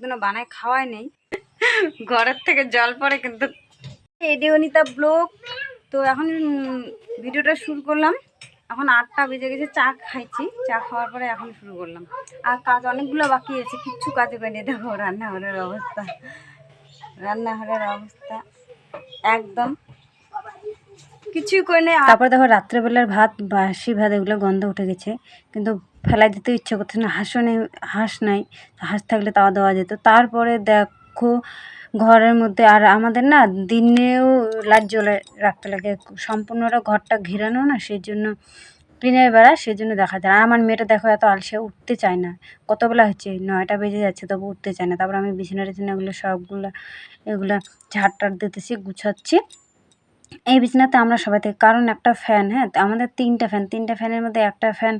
একদিনও বানায় খাওয়াই নেই। ঘরের থেকে জল পড়ে কিন্তু। এডিওনিতা ব্লগ, তো এখন ভিডিওটা শুরু করলাম। এখন আটটা বেজে গেছে, চা খাইছি। চা খাওয়ার পরে এখন শুরু করলাম। আর কাজ অনেকগুলো বাকি আছে, কিচ্ছু কাজে করিনি দেখো রান্নাঘরের অবস্থা। রান্নাঘরের অবস্থা। একদম। কিছুই করে নেই। তারপরে দেখো রাত্রেবেলার ভাত, বাসি ভাত এগুলো গন্ধ উঠে গেছে। কিন্তু ফেলাই দিতে ইচ্ছে করছে না, হাঁসও নেই, হাঁস নাই। হাঁস থাকলে তাও দেওয়া যেত। তারপরে দেখো ঘরের মধ্যে, আর আমাদের না দিনেও লাইট জ্বলে রাখতে লাগে। সম্পূর্ণটা ঘরটা ঘেরানো না সেই জন্য দিনের বেলা সেই জন্য দেখা যায়। আর আমার মেয়েটা দেখো এত আলসে, উঠতে চায় না। কতবেলা হচ্ছে? নয়টা বেজে যাচ্ছে, তবু উঠতে চায় না। তারপর আমি বিছানা টিছানা এগুলো সবগুলো, এগুলো ঝাড় টাড় দিতেছি, গুছাচ্ছি। এই বিছানাতে আমরা সবাই থাকি। কারণ একটা ফ্যান হ্যাঁ? আমাদের তিনটা ফ্যান তিনটা ফ্যানের মধ্যে একটা ফ্যান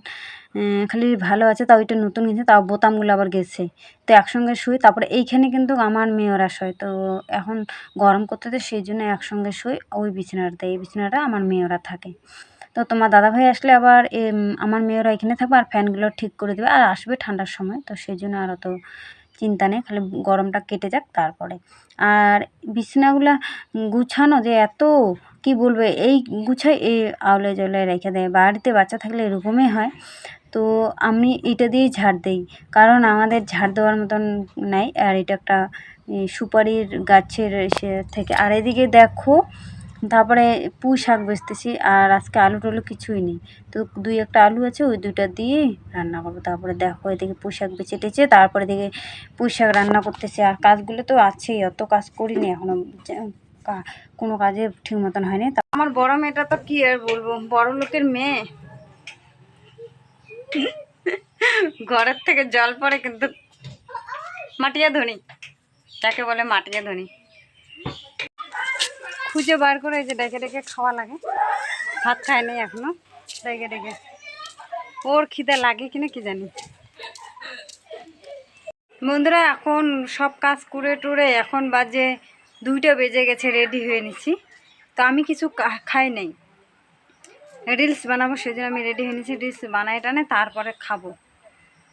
খালি ভালো আছে, তাও ওইটা নতুন কিনছে, তাও বোতামগুলো আবার গেছে। তো একসঙ্গে শুই, তারপরে এইখানে কিন্তু আমার মেয়েরা শোয় তো এখন গরম করতে তো সেই জন্য একসঙ্গে শুই, ওই বিছানাটাতে, এই বিছানাটা আমার মেয়েরা থাকে। তো তোমার দাদাভাই আসলে আবার আমার মেয়েরা এখানে থাকবে, আর ফ্যানগুলো ঠিক করে দেবে, আর আসবে ঠান্ডার সময়, তো সেই জন্য আর অত চিন্তা নেই, খালি গরমটা কেটে যাক তারপরে। আর বিছানাগুলা গুছানো যে এত, কি বলবে, এই গুছাই, এই আওলে জলে রেখে দেয়। বাড়িতে বাচ্চা থাকলে এরকমই হয়। তো আমি এটা দিয়েই ঝাড় দিই। কারণ আমাদের ঝাড় দেওয়ার মতন নাই। আর এটা একটা সুপারির গাছের সে থেকে। আর এদিকে দেখো তারপরে পুঁই শাক বেচতেছি আর আজকে আলু টালু কিছুই নেই। তো দুই একটা আলু আছে, ওই দুইটা দিয়ে রান্না করব। তারপরে দেখো এদিকে পুঁই শাক বেচে টেচে, তারপরে এদিকে পুঁই শাক রান্না করতেছি। আর কাজগুলো তো আছেই, অত কাজ করিনি এখনও কোনো কাজে ঠিক মতন হয়নি। তা আমার বড় মেয়েটা তো কি আর বলব? বড় লোকের মেয়ে। ঘরের থেকে জল পড়ে কিন্তু মাটিয়া ধনী। যাকে বলে মাটিয়া ধনী। খুঁজে বার করে এই যে ডেকে ডেকে খাওয়া লাগে। ভাত খায় নাই এখনও। ডেকে ডেকে। ওর খিদে লাগে কিনা কি জানি। বন্ধুরা, এখন সব কাজ করে টুরে এখন বাজে দুইটা বেজে গেছে রেডি হয়ে নিছি। তো আমি কিছু খাই নাই। রিলস বানাবো জন্য আমি রেডি হয়ে নিছি। রিলস বানাই টানে, তারপরে খাব।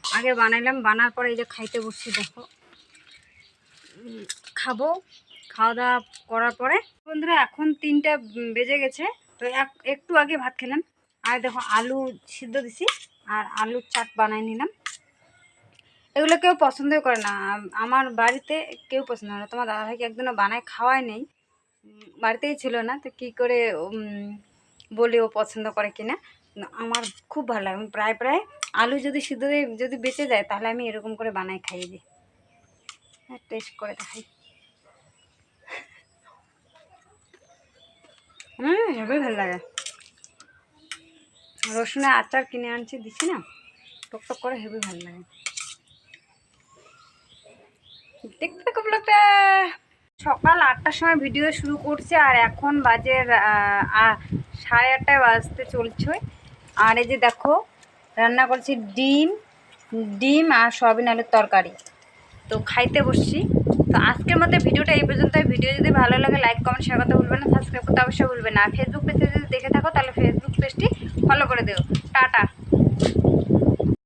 আগে বানাইলাম, বানার পরে এই যে খাইতে বসছি, দেখো। খাব। খাওয়া দাওয়া করার পরে বন্ধুরা এখন তিনটা বেজে গেছে। তো এক- একটু আগে ভাত খেলাম। আর দেখো আলু সিদ্ধ দিছি আর আলুর চাট বানাই নিলাম। এগুলো কেউ পছন্দই করে না। আমার বাড়িতে কেউ পছন্দ করে না। তোমার দাদাভাইকে একদিনও বানায় খাওয়াই নেই। বাড়িতেই ছিল না। তো কী করে বলে ও পছন্দ করে কিনা? আমার খুব ভালো লাগে। প্রায় প্রায় আলু যদি সিদ্ধ যদি বেঁচে যায়, তাহলে আমি এরকম করে বানাই খাইয়ে দিই। হ্যাঁ টেস্ট করে দেখাই। হুম হেবি ভালো লাগে। রসুনের আচার কিনে আনছি, দিছি না? টক টক করে হেবি ভালো লাগে। দেখতে খুব ব্লগটা সকাল আটটার সময় ভিডিও শুরু করছে, আর এখন বাজে সাড়ে আটটায় বাজতে চলছে। আর এই যে দেখো, রান্না করছি ডিম ডিম আর সয়াবিন আলুর তরকারি। তো খাইতে বসছি। তো আজকের মধ্যে ভিডিওটা এই পর্যন্ত ভিডিও যদি ভালো লাগে লাইক কমেন্ট শেয়ার করতে ভুলবে না সাবস্ক্রাইব করতে অবশ্যই ভুলবে না। ফেসবুক পেজে যদি দেখে থাকো, তাহলে ফেসবুক পেজটি ফলো করে দিও। টাটা।